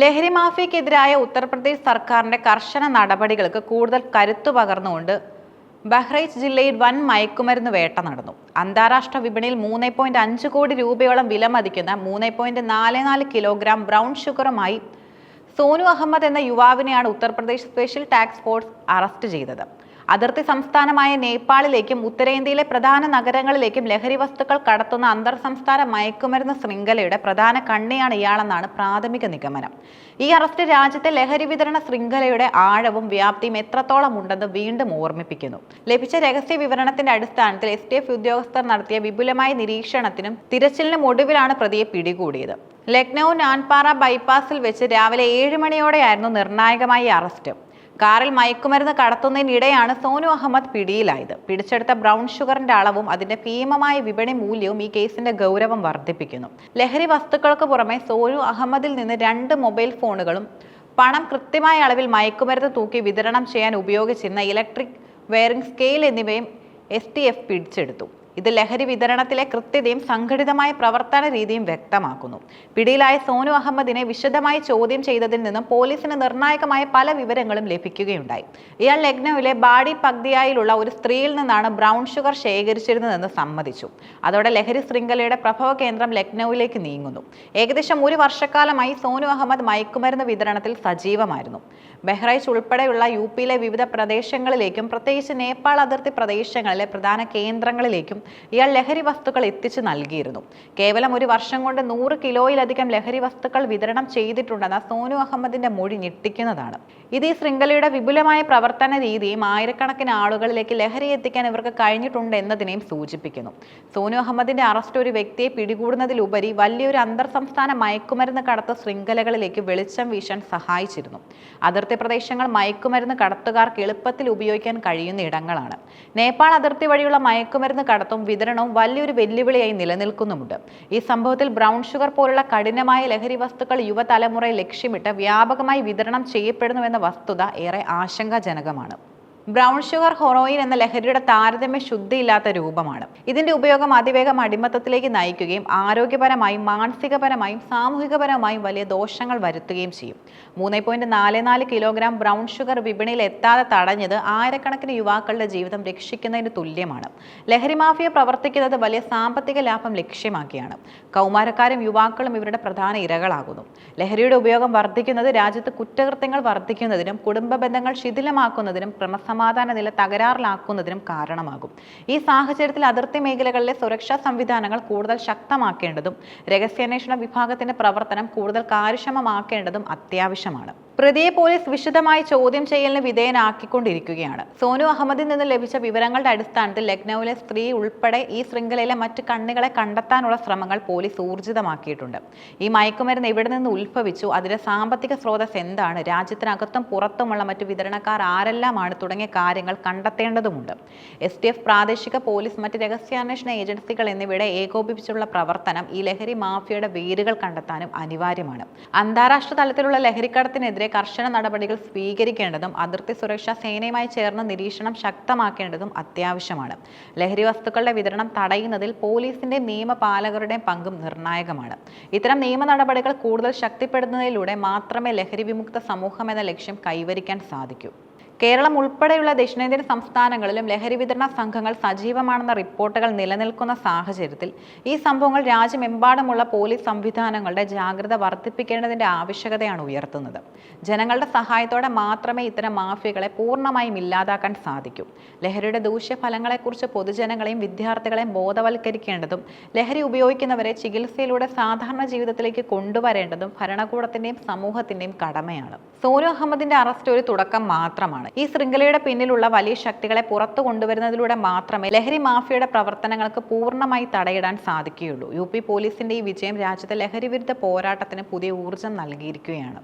ലഹരി മാഫിയക്കെതിരായ ഉത്തർപ്രദേശ് സർക്കാരിന്റെ കർശന നടപടികൾക്ക് കൂടുതൽ കരുത്തു പകർന്നുകൊണ്ട് ബഹ്റൈച്ച് ജില്ലയിൽ വൻ മയക്കുമരുന്ന് വേട്ട നടന്നു. അന്താരാഷ്ട്ര വിപണിയിൽ മൂന്ന് പോയിന്റ് അഞ്ച് കോടി രൂപയോളം വില മതിക്കുന്ന മൂന്ന് പോയിന്റ് നാല് നാല് കിലോഗ്രാം ബ്രൗൺ ഷുഗറുമായി സോനു അഹമ്മദ് എന്ന യുവാവിനെയാണ് ഉത്തർപ്രദേശ് സ്പെഷ്യൽ ടാക്സ് ഫോഴ്സ് അറസ്റ്റ് ചെയ്തത്. അതിർത്തി സംസ്ഥാനമായ നേപ്പാളിലേക്കും ഉത്തരേന്ത്യയിലെ പ്രധാന നഗരങ്ങളിലേക്കും ലഹരി വസ്തുക്കൾ കടത്തുന്ന അന്തർ സംസ്ഥാന മയക്കുമരുന്ന് ശൃംഖലയുടെ പ്രധാന കണ്ണിയാണ് ഇയാളെന്നാണ് പ്രാഥമിക നിഗമനം. ഈ അറസ്റ്റ് രാജ്യത്തെ ലഹരി വിതരണ ശൃംഖലയുടെ ആഴവും വ്യാപ്തിയും എത്രത്തോളം ഉണ്ടെന്ന് വീണ്ടും ഓർമ്മിപ്പിക്കുന്നു. ലഭിച്ച രഹസ്യ വിവരണത്തിന്റെ അടിസ്ഥാനത്തിൽ എസ് ടി എഫ് ഉദ്യോഗസ്ഥർ നടത്തിയ വിപുലമായ നിരീക്ഷണത്തിനും തിരച്ചിലിനും ഒടുവിലാണ് പ്രതിയെ പിടികൂടിയത്. ലക്നൌ നാൻപാറ ബൈപ്പാസിൽ വെച്ച് രാവിലെ ഏഴ് മണിയോടെയായിരുന്നു നിർണായകമായ അറസ്റ്റ്. കാറിൽ മയക്കുമരുന്ന് കടത്തുന്നതിനിടെയാണ് സോനു അഹമ്മദ് പിടിയിലായത്. പിടിച്ചെടുത്ത ബ്രൗൺ ഷുഗറിന്റെ അളവും അതിന്റെ ഭീമമായ വിപണി മൂല്യവും ഈ കേസിന്റെ ഗൗരവം വർദ്ധിപ്പിക്കുന്നു. ലഹരി വസ്തുക്കൾക്ക് പുറമെ സോനു അഹമ്മദിൽ നിന്ന് രണ്ട് മൊബൈൽ ഫോണുകളും പണം കൃത്യമായ അളവിൽ മയക്കുമരുന്ന് തൂക്കി വിതരണം ചെയ്യാൻ ഉപയോഗിച്ചിരുന്ന ഇലക്ട്രിക് വെയറിംഗ് സ്കെയിൽ എന്നിവയും എസ് ടി എഫ് പിടിച്ചെടുത്തു. ഇത് ലഹരി വിതരണത്തിലെ കൃത്യതയും സംഘടിതമായ പ്രവർത്തന രീതിയും വ്യക്തമാക്കുന്നു. പിടിയിലായ സോനു അഹമ്മദിനെ വിശദമായി ചോദ്യം ചെയ്തതിൽ നിന്നും പോലീസിന് നിർണായകമായ പല വിവരങ്ങളും ലഭിക്കുകയുണ്ടായി. ഇയാൾ ലക്നൌവിലെ ബാഡി പഗ്ദിയായിലുള്ള ഒരു സ്ത്രീയിൽ നിന്നാണ് ബ്രൗൺ ഷുഗർ ശേഖരിച്ചിരുന്നതെന്ന് സമ്മതിച്ചു. അതോടെ ലഹരി ശൃംഖലയുടെ പ്രഭവ കേന്ദ്രം ലക്നൌവിലേക്ക് നീങ്ങുന്നു. ഏകദേശം ഒരു വർഷക്കാലമായി സോനു അഹമ്മദ് മയക്കുമരുന്ന് വിതരണത്തിൽ സജീവമായിരുന്നു. ബഹ്റൈച്ച് ഉൾപ്പെടെയുള്ള യു പിയിലെ വിവിധ പ്രദേശങ്ങളിലേക്കും പ്രത്യേകിച്ച് നേപ്പാൾ അതിർത്തി പ്രദേശങ്ങളിലെ പ്രധാന കേന്ദ്രങ്ങളിലേക്കും ഇയാൾ ലഹരി വസ്തുക്കൾ എത്തിച്ചു നൽകിയിരുന്നു. കേവലം ഒരു വർഷം കൊണ്ട് നൂറ് കിലോയിലധികം ലഹരി വസ്തുക്കൾ വിതരണം ചെയ്തിട്ടുണ്ടെന്ന സോനു അഹമ്മദിന്റെ മൊഴി ഞെട്ടിക്കുന്നതാണ്. ഇത് ഈ ശൃംഖലയുടെ വിപുലമായ പ്രവർത്തന രീതിയും ആയിരക്കണക്കിന് ആളുകളിലേക്ക് ലഹരി എത്തിക്കാൻ ഇവർക്ക് കഴിഞ്ഞിട്ടുണ്ട് എന്നതിനെയും സൂചിപ്പിക്കുന്നു. സോനു അഹമ്മദിന്റെ അറസ്റ്റ് ഒരു വ്യക്തിയെ പിടികൂടുന്നതിലുപരി വലിയൊരു അന്തർ സംസ്ഥാന മയക്കുമരുന്ന് കടത്ത് ശൃംഖലകളിലേക്ക് വെളിച്ചം വീശാൻ സഹായിച്ചിരുന്നു. അതിർത്തി പ്രദേശങ്ങൾ മയക്കുമരുന്ന് കടത്തുകാർക്ക് എളുപ്പത്തിൽ ഉപയോഗിക്കാൻ കഴിയുന്ന ഇടങ്ങളാണ്. നേപ്പാൾ അതിർത്തി വഴിയുള്ള മയക്കുമരുന്ന് കടത്തും വിതരണവും വലിയൊരു വെല്ലുവിളിയായി നിലനിൽക്കുന്നുമുണ്ട്. ഈ സംഭവത്തിൽ ബ്രൗൺ ഷുഗർ പോലുള്ള കഠിനമായ ലഹരി വസ്തുക്കൾ യുവതലമുറയെ ലക്ഷ്യമിട്ട് വ്യാപകമായി വിതരണം ചെയ്യപ്പെടുന്നുവെന്ന വസ്തുത ഏറെ ആശങ്കാജനകമാണ്. ബ്രൗൺ ഷുഗർ ഹൊറോയിൻ എന്ന ലഹരിയുടെ താരതമ്യ ശുദ്ധിയില്ലാത്ത രൂപമാണ്. ഇതിന്റെ ഉപയോഗം അതിവേഗം അടിമത്തത്തിലേക്ക് നയിക്കുകയും ആരോഗ്യപരമായും മാനസികപരമായും സാമൂഹികപരമായും വലിയ ദോഷങ്ങൾ വരുത്തുകയും ചെയ്യും. മൂന്ന് പോയിന്റ് നാല് നാല് കിലോഗ്രാം ബ്രൗൺ ഷുഗർ വിപണിയിൽ എത്താതെ തടഞ്ഞത് ആയിരക്കണക്കിന് യുവാക്കളുടെ ജീവിതം രക്ഷിക്കുന്നതിന് തുല്യമാണ്. ലഹരി മാഫിയ പ്രവർത്തിക്കുന്നത് വലിയ സാമ്പത്തിക ലാഭം ലക്ഷ്യമാക്കിയാണ്. കൗമാരക്കാരും യുവാക്കളും ഇവരുടെ പ്രധാന ഇരകളാകുന്നു. ലഹരിയുടെ ഉപയോഗം വർദ്ധിക്കുന്നത് രാജ്യത്ത് കുറ്റകൃത്യങ്ങൾ വർദ്ധിക്കുന്നതിനും കുടുംബ ബന്ധങ്ങൾ ശിഥിലമാക്കുന്നതിനും ക്രമസമാധാന നില തകരാറിലാക്കുന്നതിനും കാരണമാകും. ഈ സാഹചര്യത്തിൽ അതിർത്തി മേഖലകളിലെ സുരക്ഷാ സംവിധാനങ്ങൾ കൂടുതൽ ശക്തമാക്കേണ്ടതും രഹസ്യാന്വേഷണ വിഭാഗത്തിന്റെ പ്രവർത്തനം കൂടുതൽ കാര്യക്ഷമമാക്കേണ്ടതും അത്യാവശ്യമാണ്. പ്രതിയെ പോലീസ് വിശദമായി ചോദ്യം ചെയ്യലിന് വിധേയനാക്കിക്കൊണ്ടിരിക്കുകയാണ്. സോനു അഹമ്മദിൽ നിന്ന് ലഭിച്ച വിവരങ്ങളുടെ അടിസ്ഥാനത്തിൽ ലക്നൌവിലെ സ്ത്രീ ഉൾപ്പെടെ ഈ ശൃംഖലയിലെ മറ്റ് കണ്ണുകളെ കണ്ടെത്താനുള്ള ശ്രമങ്ങൾ പോലീസ് ഊർജിതമാക്കിയിട്ടുണ്ട്. ഈ മയക്കുമരുന്ന് എവിടെ നിന്ന് ഉത്ഭവിച്ചു? അതിന്റെ സാമ്പത്തിക സ്രോതസ് എന്താണ്? രാജ്യത്തിനകത്തും പുറത്തുമുള്ള മറ്റു വിതരണക്കാർ ആരെല്ലാമാണ്? തുടങ്ങിയ കാര്യങ്ങൾ കണ്ടെത്തേണ്ടതുമുണ്ട്. എസ് ടി എഫ് പ്രാദേശിക പോലീസ് മറ്റ് രഹസ്യാന്വേഷണ ഏജൻസികൾ എന്നിവയുടെ ഏകോപിപ്പിച്ചുള്ള പ്രവർത്തനം ഈ ലഹരി മാഫിയയുടെ വേരുകൾ കണ്ടെത്താനും അനിവാര്യമാണ്. അന്താരാഷ്ട്ര തലത്തിലുള്ള ലഹരിക്കടത്തിനെതിരെ കർശന നടപടികൾ സ്വീകരിക്കേണ്ടതും അതിർത്തി സുരക്ഷാ സേനയുമായി ചേർന്ന് നിരീക്ഷണം ശക്തമാക്കേണ്ടതും അത്യാവശ്യമാണ്. ലഹരി വസ്തുക്കളുടെ വിതരണം തടയുന്നതിൽ പോലീസിന്റെ നിയമപാലകരുടെ പങ്കും നിർണായകമാണ്. ഇത്തരം നിയമ നടപടികൾ കൂടുതൽ ശക്തിപ്പെടുത്തുന്നതിലൂടെ മാത്രമേ ലഹരി വിമുക്ത സമൂഹം എന്ന ലക്ഷ്യം കൈവരിക്കാൻ സാധിക്കൂ. കേരളം ഉൾപ്പെടെയുള്ള ദക്ഷിണേന്ത്യൻ സംസ്ഥാനങ്ങളിലും ലഹരി വിതരണ സംഘങ്ങൾ സജീവമാണെന്ന റിപ്പോർട്ടുകൾ നിലനിൽക്കുന്ന സാഹചര്യത്തിൽ ഈ സംഭവങ്ങൾ രാജ്യമെമ്പാടുമുള്ള പോലീസ് സംവിധാനങ്ങളുടെ ജാഗ്രത വർദ്ധിപ്പിക്കേണ്ടതിന്റെ ആവശ്യകതയാണ് ഉയർത്തുന്നത്. ജനങ്ങളുടെ സഹായത്തോടെ മാത്രമേ ഇത്തരം മാഫിയകളെ പൂർണമായും ഇല്ലാതാക്കാൻ സാധിക്കൂ. ലഹരിയുടെ ദൂഷ്യഫലങ്ങളെക്കുറിച്ച് പൊതുജനങ്ങളെയും വിദ്യാർത്ഥികളെയും ബോധവൽക്കരിക്കേണ്ടതും ലഹരി ഉപയോഗിക്കുന്നവരെ ചികിത്സയിലൂടെ സാധാരണ ജീവിതത്തിലേക്ക് കൊണ്ടുവരേണ്ടതും ഭരണകൂടത്തിന്റെയും സമൂഹത്തിന്റെയും കടമയാണ്. സോനു അഹമ്മദിന്റെ അറസ്റ്റ് ഒരു തുടക്കം മാത്രമാണ്. ഈ ശൃംഖലയുടെ പിന്നിലുള്ള വലിയ ശക്തികളെ പുറത്തു കൊണ്ടുവരുന്നതിലൂടെ മാത്രമേ ലഹരി മാഫിയയുടെ പ്രവർത്തനങ്ങൾക്ക് പൂർണമായി തടയിടാൻ സാധിക്കുകയുള്ളൂ. യു പി പോലീസിന്റെ ഈ വിജയം രാജ്യത്തെ ലഹരി വിരുദ്ധ പോരാട്ടത്തിന് പുതിയ ഊർജം നൽകിയിരിക്കുകയാണ്.